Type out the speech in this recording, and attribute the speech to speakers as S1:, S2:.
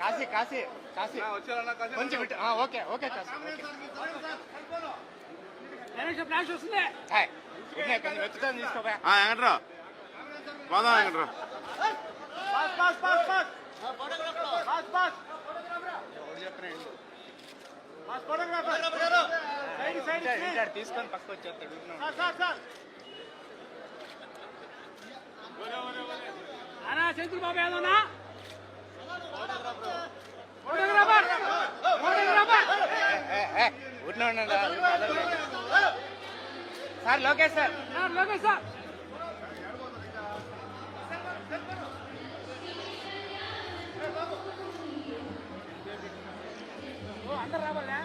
S1: కాశీ కాశీ కాశీ. కొంచెం. ఆ, okay okay Kashi కొంచెం వెతుకుతాను తీసుకోబా.
S2: ఆ, వెంకట్రా పోదాం వెంకట్రా
S1: ఇంటాడు తీసుకొని పక్క వచ్చేస్తాడు. రా, అది కదలలేదు. Sir Lokesh sir.
S3: Sir Lokesh sir! అందరు రావాలా?